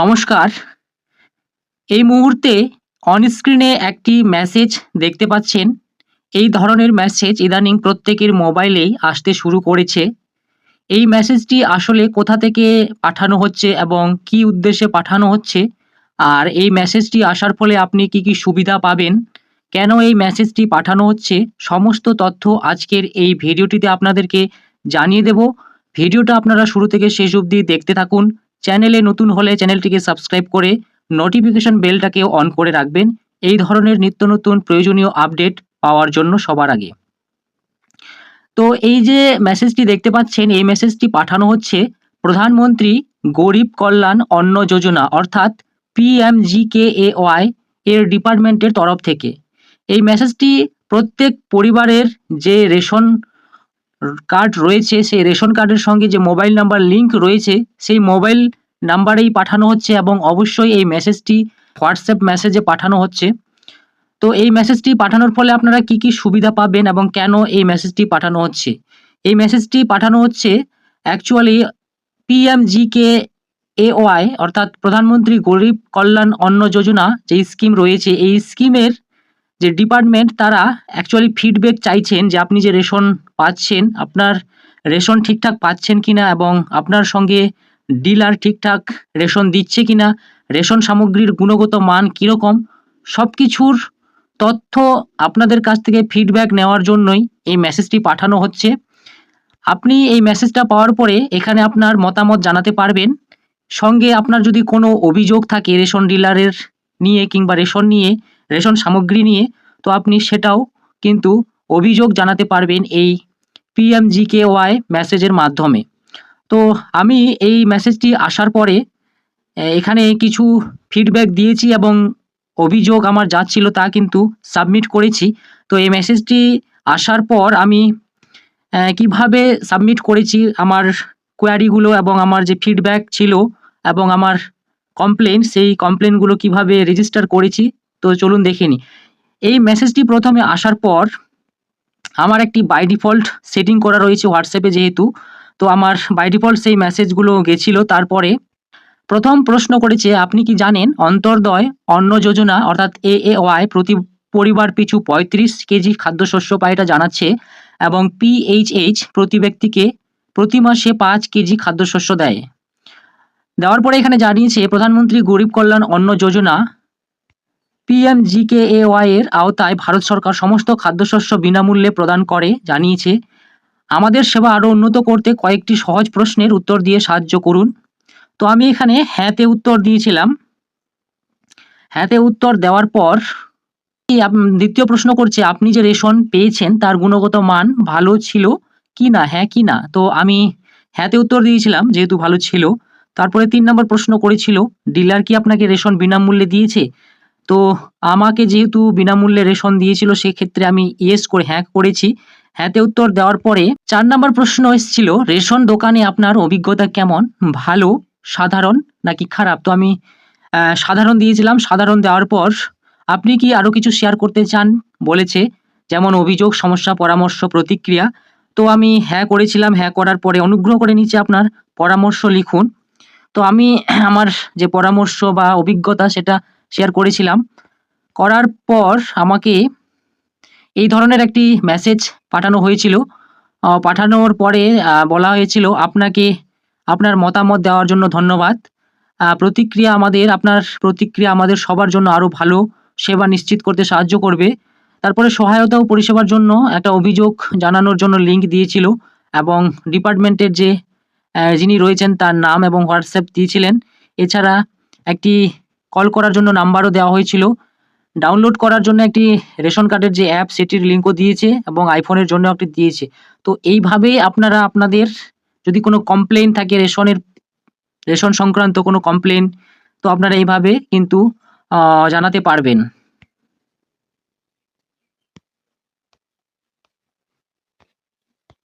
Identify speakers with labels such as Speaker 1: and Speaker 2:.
Speaker 1: নমস্কার। এই মুহূর্তে অনস্ক্রিনে একটি মেসেজ দেখতে পাচ্ছেন। এই ধরনের মেসেজ ইদানিং প্রত্যেকের মোবাইলেই আসতে শুরু করেছে। এই মেসেজটি আসলে কোথা থেকে পাঠানো হচ্ছে এবং কী উদ্দেশ্যে পাঠানো হচ্ছে? আর এই মেসেজটি আসার ফলে আপনি কি কি সুবিধা পাবেন? কেন এই মেসেজটি পাঠানো হচ্ছে? সমস্ত তথ্য আজকের এই ভিডিওটিতে আপনাদেরকে জানিয়ে দেব। ভিডিওটা আপনারা শুরু থেকে শেষ অবধি দেখতে থাকুন। চ্যানেলে নতুন হলে চ্যানেলটিকে সাবস্ক্রাইব করে নোটিফিকেশন বেলটাকে অন করে রাখবেন। এই ধরনের নিত্য নতুন প্রয়োজনীয় আপডেট পাওয়ার জন্য সবার আগে। তো এই যে মেসেজটি দেখতে পাচ্ছেন, এই মেসেজটি পাঠানো হচ্ছে প্রধানমন্ত্রী গরিব কল্যাণ অন্ন যোজনা, অর্থাৎ পিএমজিকেএওয়াই এর ডিপার্টমেন্টের তরফ থেকে। এই মেসেজটি প্রত্যেক পরিবারের যে রেশন কার্ড রয়েছে, সেই রেশন কার্ডের সঙ্গে যে মোবাইল নাম্বার লিংক রয়েছে, সেই মোবাইল নাম্বারেই পাঠানো হচ্ছে এবং অবশ্যই এই মেসেজটি হোয়াটসঅ্যাপ মেসেজে পাঠানো হচ্ছে। তো এই মেসেজটি পাঠানোর ফলে আপনারা কি কি সুবিধা পাবেন এবং কেন এই মেসেজটি পাঠানো হচ্ছে? এই মেসেজটি পাঠানো হচ্ছে অ্যাকচুয়ালি পিএমজিকে এওয়াই অর্থাৎ প্রধানমন্ত্রী গরিব কল্যাণ অন্ন যোজনা যে স্কিম রয়েছে, এই স্কিমের যে ডিপার্টমেন্ট তারা অ্যাকচুয়ালি ফিডব্যাক চাইছেন যে আপনি যে রেশন পাচ্ছেন, আপনার রেশন ঠিকঠাক পাচ্ছেন কিনা এবং আপনার সঙ্গে ডিলার ঠিকঠাক রেশন দিচ্ছে কিনা, রেশন সামগ্রীর গুণগত মান কীরকম সব কিছুর তথ্য আপনাদের কাছ থেকে ফিডব্যাক নেওয়ার জন্যই এই মেসেজটি পাঠানো হচ্ছে। আপনি এই মেসেজটা পাওয়ার পরে এখানে আপনার মতামত জানাতে পারবেন। সঙ্গে আপনার যদি কোনো অভিযোগ থাকে রেশন ডিলারের নিয়ে কিংবা রেশন নিয়ে রেশন সামগ্রী নিয়ে, তো আপনি সেটাও কিন্তু অভিযোগ জানাতে পারবেন এই পিএমজিকেওয়াই মেসেজের মাধ্যমে। তো আমি এই মেসেজটি আসার পরে এখানে কিছু ফিডব্যাক দিয়েছি এবং অভিযোগ আমার যা ছিল তা কিন্তু সাবমিট করেছি। তো এই মেসেজটি আসার পর আমি কীভাবে সাবমিট করেছি আমার কোয়ারিগুলো এবং আমার যে ফিডব্যাক ছিল এবং আমার কমপ্লেন সেই কমপ্লেনগুলো কীভাবে রেজিস্টার করেছি তো চলুন দেখে নিই এই মেসেজটি প্রথমে আসার পর আমার একটি বাই ডিফল্ট সেটিং করা রয়েছে হোয়াটসঅ্যাপে যেহেতু, তো আমার বাই ডিফল্ট সেই মেসেজগুলো গেছিল। তারপরে প্রথম প্রশ্ন করেছে, আপনি কি জানেন অন্তর্দয়, অন্ন যোজনা অর্থাৎ এ এ ওয়াই প্রতি পরিবার পিছু পঁয়ত্রিশ কেজি খাদ্যশস্য পায় এটা জানাচ্ছে এবং পিএইচএইচ প্রতি ব্যক্তিকে প্রতি মাসে পাঁচ কেজি খাদ্যশস্য দেয়। দেওয়ার পরে এখানে জানিয়েছে, প্রধানমন্ত্রী গরিব কল্যাণ অন্ন যোজনা পিএমজিকেএওয়াই এর আওতায় ভারত সরকার সমস্ত খাদ্যশস্য বিনামূল্যে প্রদান করে, জানিয়েছে। আমাদের সেবা আরও উন্নত করতে কয়েকটি সহজ প্রশ্নের উত্তর দিয়ে সাহায্য করুন। তো আমি এখানে হ্যাঁতে উত্তর দিয়েছিলাম। হ্যাঁতে উত্তর দেওয়ার পর দ্বিতীয় প্রশ্ন করছে, আপনি যে রেশন পেয়েছেন তার গুণগত মান ভালো ছিল কি না হ্যাঁ কি না তো আমি হ্যাঁতে উত্তর দিয়েছিলাম, যেহেতু ভালো ছিল। তারপরে তিন নম্বর প্রশ্ন করেছিল, ডিলার কি আপনাকে রেশন বিনামূল্যে দিয়েছে? তো আমাকে যেহেতু বিনামূল্যে রেশন দিয়েছিল, সেক্ষেত্রে আমি ইয়েস করে হ্যাঁ করেছি। হ্যাঁতে উত্তর দেওয়ার পরে চার নম্বর প্রশ্ন এসেছিল, রেশন দোকানে আপনার অভিজ্ঞতা কেমন? ভালো, সাধারণ, নাকি খারাপ? তো আমি সাধারণ দিয়েছিলাম। সাধারণ দেওয়ার পর আপনি কি আরও কিছু শেয়ার করতে চান? বলেছে, যেমন অভিযোগ, সমস্যা, পরামর্শ, প্রতিক্রিয়া। তো আমি হ্যাঁ করেছিলাম। হ্যাঁ করার পরে অনুগ্রহ করে নিচে আপনার পরামর্শ লিখুন। তো আমি আমার যে পরামর্শ বা অভিজ্ঞতা, সেটা শেয়ার করেছিলাম। করার পর আমাকে এই ধরনের একটি মেসেজ পাঠানো হয়েছিল। পাঠানোর পরে বলা হয়েছিল, আপনাকে আপনার মতামত দেওয়ার জন্য ধন্যবাদ। প্রতিক্রিয়া আমাদের, আপনার প্রতিক্রিয়া আমাদের সবার জন্য আরও ভালো। সেবা নিশ্চিত করতে সাহায্য করবে। তারপরে সহায়তা ও পরিষেবার জন্য একটা অভিযোগ জানানোর জন্য লিঙ্ক দিয়েছিল এবং ডিপার্টমেন্টের যে যিনি রয়েছেন তার নাম এবং হোয়াটসঅ্যাপ দিয়েছিলেন। এছাড়া একটি কল করার জন্য নাম্বারও দেওয়া হয়েছিল। ডাউনলোড করার জন্য একটি রেশন কার্ডের যে অ্যাপ সেটির লিঙ্কও দিয়েছে এবং আইফোনের জন্য একটি দিয়েছে। তো এইভাবে আপনারা আপনাদের যদি কোনো কমপ্লেন থাকে, রেশনের, রেশন সংক্রান্ত কোনো কমপ্লেন তো আপনারা এইভাবে কিন্তু জানাতে পারবেন।